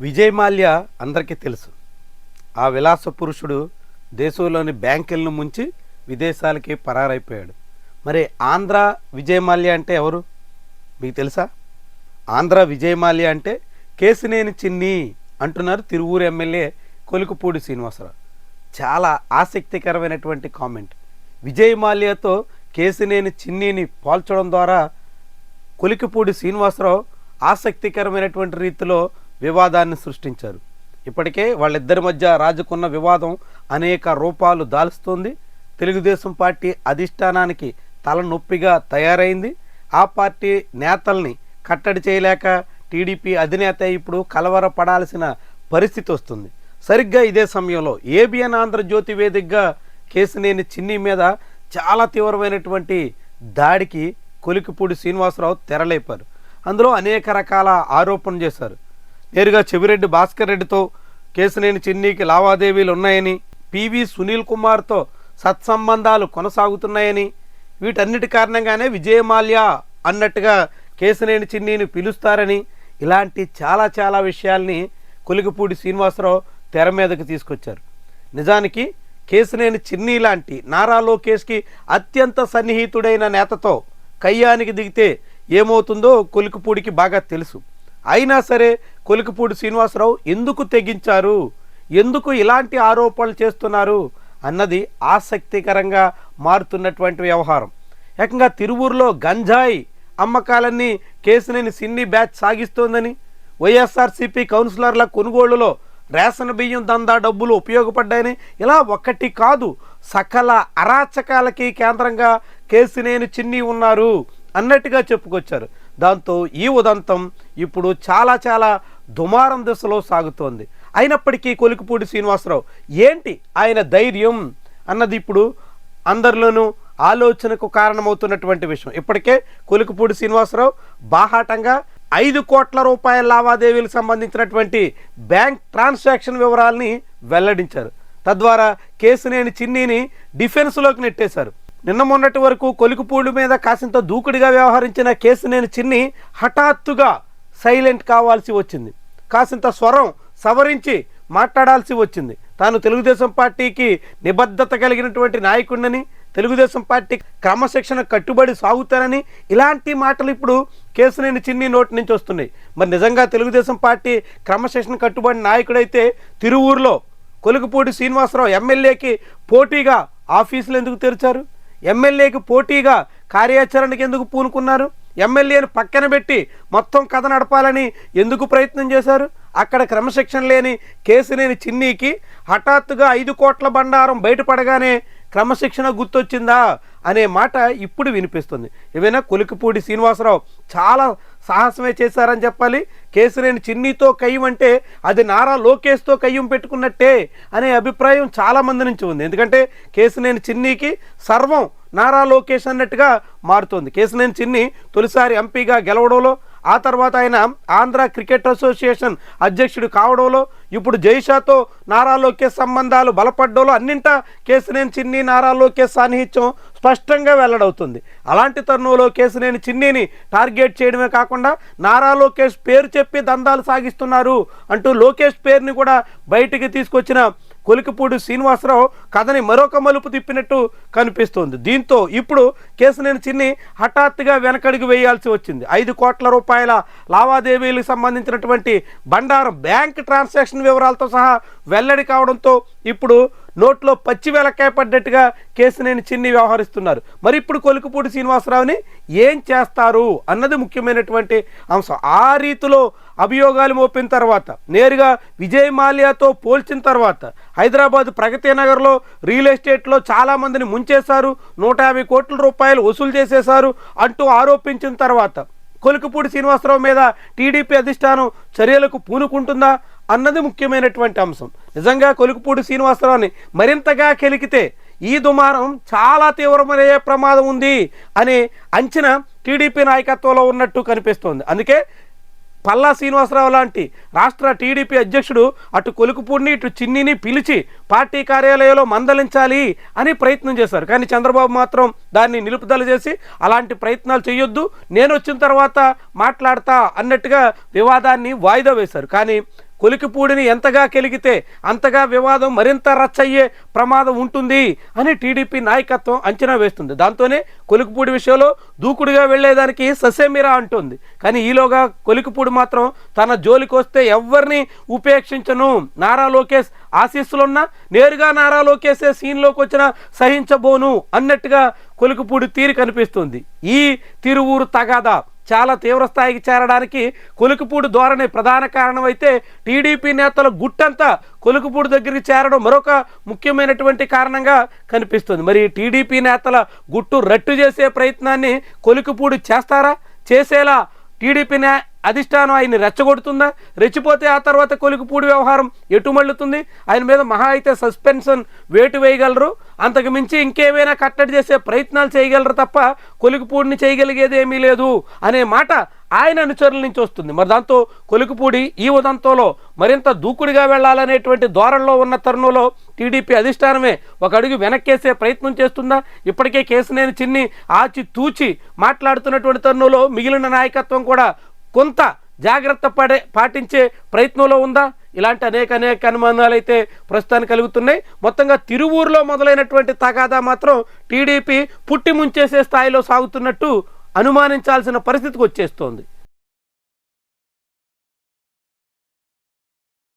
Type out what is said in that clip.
విజయ్ మాల్య అందరికీ తెలుసు. ఆ విలాస పురుషుడు దేశంలోని బ్యాంకులను ముంచి విదేశాలకి పరారైపోయాడు. మరి ఆంధ్ర విజయ్ మాల్య అంటే ఎవరు? మీకు తెలుసా? ఆంధ్ర విజయ్ మాల్య అంటే కేసినేని చిన్ని అంటున్నారు తిరువూరు ఎమ్మెల్యే కొలుకుపూడి శ్రీనివాసరావు. చాలా ఆసక్తికరమైనటువంటి కామెంట్. విజయ్ మాల్యతో కేసినేని చిన్నీని పోల్చడం ద్వారా కొలికిపూడి శ్రీనివాసరావు ఆసక్తికరమైనటువంటి రీతిలో వివాదాన్ని సృష్టించారు. ఇప్పటికే వాళ్ళిద్దరి మధ్య రాజుకున్న వివాదం అనేక రూపాలు దాల్స్తోంది. తెలుగుదేశం పార్టీ అధిష్టానానికి తలనొప్పిగా తయారైంది. ఆ పార్టీ నేతల్ని కట్టడి చేయలేక టీడీపీ అధినేత ఇప్పుడు కలవరపడాల్సిన పరిస్థితి వస్తుంది. సరిగ్గా ఇదే సమయంలో ఏబిఎన్ ఆంధ్రజ్యోతి వేదికగా కేసినేని చిన్ని మీద చాలా తీవ్రమైనటువంటి దాడికి కొలికిపూడి శ్రీనివాసరావు తెరలేపారు. అందులో అనేక రకాల ఆరోపణలు చేశారు. నేరుగా చెవిరెడ్డి భాస్కర్ రెడ్డితో కేసునేని చిన్నీకి లావాదేవీలు ఉన్నాయని పివి సునీల్ కుమార్తో సత్సంబంధాలు కొనసాగుతున్నాయని వీటన్నిటి కారణంగానే విజయమాల్య అన్నట్టుగా కేసునేని చిన్నీని పిలుస్తారని ఇలాంటి చాలా చాలా విషయాల్ని కొలిగిపూడి శ్రీనివాసరావు తెర మీదకి తీసుకొచ్చారు. నిజానికి కేసునేని చిన్ని లాంటి నారా లోకేష్కి అత్యంత సన్నిహితుడైన నేతతో కయ్యానికి దిగితే ఏమవుతుందో కొలికిపూడికి బాగా తెలుసు. అయినా సరే కొలికిపూడి శ్రీనివాసరావు ఎందుకు తెగించారు? ఎందుకు ఇలాంటి ఆరోపణలు చేస్తున్నారు? అన్నది ఆసక్తికరంగా మారుతున్నటువంటి వ్యవహారం. ఏకంగా తిరువూరులో గంజాయి అమ్మకాలన్నీ కేసునేని సిన్ని బ్యాచ్ సాగిస్తోందని వైఎస్ఆర్సీపీ కౌన్సిలర్ల కొనుగోలులో రేషన్ బియ్యం దందా డబ్బులు ఉపయోగపడ్డాయని ఇలా ఒక్కటి కాదు సకల అరాచకాలకి కేంద్రంగా కేసునేని చిన్ని ఉన్నారు అన్నట్టుగా చెప్పుకొచ్చారు. దాంతో ఈ ఉదంతం ఇప్పుడు చాలా చాలా దుమారం దశలో సాగుతోంది. అయినప్పటికీ కొలికిపూడి శ్రీనివాసరావు ఏంటి ఆయన ధైర్యం? అన్నది ఇప్పుడు అందరిలోనూ ఆలోచనకు కారణమవుతున్నటువంటి విషయం. ఇప్పటికే కొలికిపూడి శ్రీనివాసరావు బాహాటంగా ఐదు కోట్ల రూపాయల లావాదేవీలకు సంబంధించినటువంటి బ్యాంక్ ట్రాన్సాక్షన్ వివరాల్ని వెల్లడించారు. తద్వారా కేసునేని చిన్నీని డిఫెన్స్లోకి నెట్టేశారు. నిన్న మొన్నటి వరకు కొలికిపూళ్ళు మీద కాసింత దూకుడిగా వ్యవహరించిన కేసునేని చిన్ని హఠాత్తుగా సైలెంట్ కావాల్సి వచ్చింది. కాసింత స్వరం సవరించి మాట్లాడాల్సి వచ్చింది. తాను తెలుగుదేశం పార్టీకి నిబద్ధత కలిగినటువంటి నాయకుడిని తెలుగుదేశం పార్టీ క్రమశిక్షణ కట్టుబడి సాగుతానని ఇలాంటి మాటలు ఇప్పుడు కేసునేని చిన్ని నోటి నుంచి వస్తున్నాయి. మరి నిజంగా తెలుగుదేశం పార్టీ క్రమశిక్షణ కట్టుబడి నాయకుడైతే తిరువూరులో కొలుకుపూడి శ్రీనివాసరావు ఎమ్మెల్యేకి పోటీగా ఆఫీసులు ఎందుకు తెరిచారు? ఎమ్మెల్యేకి పోటీగా కార్యాచరణకి ఎందుకు పూనుకున్నారు? ఎమ్మెల్యేని పక్కన పెట్టి మొత్తం కథ నడపాలని ఎందుకు ప్రయత్నం చేశారు? అక్కడ క్రమశిక్షణ లేని కేసు లేని చిన్నీకి హఠాత్తుగా ఐదు కోట్ల బండారం బయటపడగానే క్రమశిక్షణ గుర్తొచ్చిందా అనే మాట ఇప్పుడు వినిపిస్తుంది. ఏవైనా కొలికిపూడి శ్రీనివాసరావు చాలా సాహసమే చేశారని చెప్పాలి. కేసులేని చిన్నీతో కయ్యం అంటే అది నారా లోకేష్తో కయ్యం పెట్టుకున్నట్టే అనే అభిప్రాయం చాలా మంది నుంచి ఉంది. ఎందుకంటే కేసులేని చిన్నీకి సర్వం నారా లోకేష్ అన్నట్టుగా మారుతోంది. కేసులేని చిన్ని తొలిసారి ఎంపీగా గెలవడంలో ఆ తర్వాత ఆయన ఆంధ్ర క్రికెట్ అసోసియేషన్ అధ్యక్షుడు కావడంలో ఇప్పుడు జైషాతో నారా లోకేష్ సంబంధాలు బలపడ్డోలు అన్నింట కేసునేని చిన్ని నారా లోకేష్ సాన్నిహిత్యం స్పష్టంగా వెల్లడవుతుంది. అలాంటి తరుణంలో కేసునేని చిన్నిని టార్గెట్ చేయడమే కాకుండా నారా లోకేష్ పేరు చెప్పి దందాలు సాగిస్తున్నారు అంటూ లోకేష్ పేరుని కూడా బయటికి తీసుకొచ్చిన కొలికిపూడి శ్రీనివాసరావు కథని మరొక మలుపు తిప్పినట్టు కనిపిస్తోంది. దీంతో ఇప్పుడు కేసునేని చిన్ని హఠాత్తుగా వెనకడుగు వేయాల్సి వచ్చింది. ఐదు కోట్ల రూపాయల లావాదేవీలకు సంబంధించినటువంటి బండారం బ్యాంక్ ట్రాన్సాక్షన్ వివరాలతో సహా వెల్లడి కావడంతో ఇప్పుడు నోట్లో పచ్చి వెలకాయ పడ్డట్టుగా కేసునేని చిన్ని వ్యవహరిస్తున్నారు. మరి ఇప్పుడు కొలుకుపూడి శ్రీనివాసరావుని ఏం చేస్తారు అన్నది ముఖ్యమైనటువంటి అంశం. ఆ రీతిలో అభియోగాలు మోపిన తర్వాత నేరుగా విజయ్ మాల్యాతో పోల్చిన తర్వాత హైదరాబాద్ ప్రగతి నగర్లో రియల్ ఎస్టేట్లో చాలామందిని ముంచేశారు. నూట యాభై కోట్ల రూపాయలు వసూలు చేసేశారు అంటూ ఆరోపించిన తర్వాత కొలుకుపూడి శ్రీనివాసరావు మీద టీడీపీ అధిష్టానం చర్యలకు పూనుకుంటుందా? అన్నది ముఖ్యమైనటువంటి అంశం. నిజంగా కొలుకుపూడి శ్రీనివాసరావుని మరింతగా కెలికితే ఈ దుమారం చాలా తీవ్రమయ్యే ప్రమాదం ఉంది అనే అంచనా టీడీపీ నాయకత్వంలో ఉన్నట్టు కనిపిస్తోంది. అందుకే పల్లా శ్రీనివాసరావు లాంటి రాష్ట్ర టీడీపీ అధ్యక్షుడు అటు కొలుకుపూడిని ఇటు చిన్నిని పిలిచి పార్టీ కార్యాలయంలో మందలించాలి అని ప్రయత్నం చేశారు. కానీ చంద్రబాబు మాత్రం దాన్ని నిలుపుదల చేసి అలాంటి ప్రయత్నాలు చేయొద్దు నేను వచ్చిన తర్వాత మాట్లాడతా అన్నట్టుగా వివాదాన్ని వాయిదా వేశారు. కానీ కొలికిపూడిని ఎంతగా కెలిగితే అంతగా వివాదం మరింత రచ్చయ్యే ప్రమాదం ఉంటుంది అని టీడీపీ నాయకత్వం అంచనా వేస్తుంది. దాంతోనే కొలికిపూడి విషయంలో దూకుడుగా వెళ్ళేదానికి ససేమిరా అంటుంది. కానీ ఈలోగా కొలికిపూడి మాత్రం తన జోలికొస్తే ఎవరిని ఉపేక్షించను. నారా లోకేష్ ఆశీస్సులున్నా నేరుగా నారా లోకేసే సీన్లోకి వచ్చిన సహించబోను అన్నట్టుగా కొలికిపూడి తీరు కనిపిస్తుంది. ఈ తిరువూరు తగాదా చాలా తీవ్రస్థాయికి చేరడానికి కొలుకుపూడి ధోరణి ప్రధాన కారణం అయితే టీడీపీ నేతల గుట్టంతా కొలుకుపూడి దగ్గరికి చేరడం మరొక ముఖ్యమైనటువంటి కారణంగా కనిపిస్తుంది. మరి టీడీపీ నేతల గుట్టు రట్టు చేసే ప్రయత్నాన్ని కొలుకుపూడి చేస్తారా? చేసేలా టీడీపీ అధిష్టానం ఆయన్ని రెచ్చగొడుతుందా? రెచ్చిపోతే ఆ తర్వాత కొలికిపూడి వ్యవహారం ఎటు మళ్ళుతుంది? ఆయన మీద మహా అయితే సస్పెన్షన్ వేటు వేయగలరు. అంతకు మించి ఇంకేమైనా కట్టడి చేసే ప్రయత్నాలు చేయగలరు తప్ప కొలికిపూడిని చేయగలిగేది ఏమీ లేదు అనే మాట ఆయన అనుచరుల నుంచి వస్తుంది. మరి దాంతో కొలికిపూడి ఈ ఉదంతంలో మరింత దూకుడిగా వెళ్ళాలనేటువంటి ధోరణిలో ఉన్న తరుణంలో టీడీపీ అధిష్టానమే ఒక అడుగు వెనక్కేసే ప్రయత్నం చేస్తుందా? ఇప్పటికే కేసునేని చిన్ని ఆచి తూచి మాట్లాడుతున్నటువంటి తరుణంలో మిగిలిన నాయకత్వం కూడా కొంత జాగ్రత్త పడే పాటించే ప్రయత్నంలో ఉందా? ఇలాంటి అనేక అనేక అనుమానాలు అయితే ప్రస్తుతానికి కలుగుతున్నాయి. మొత్తంగా తిరువూరులో మొదలైనటువంటి తగాదా మాత్రం టీడీపీ పుట్టి ముంచేసే స్థాయిలో సాగుతున్నట్టు అనుమానించాల్సిన పరిస్థితికి వచ్చేస్తోంది.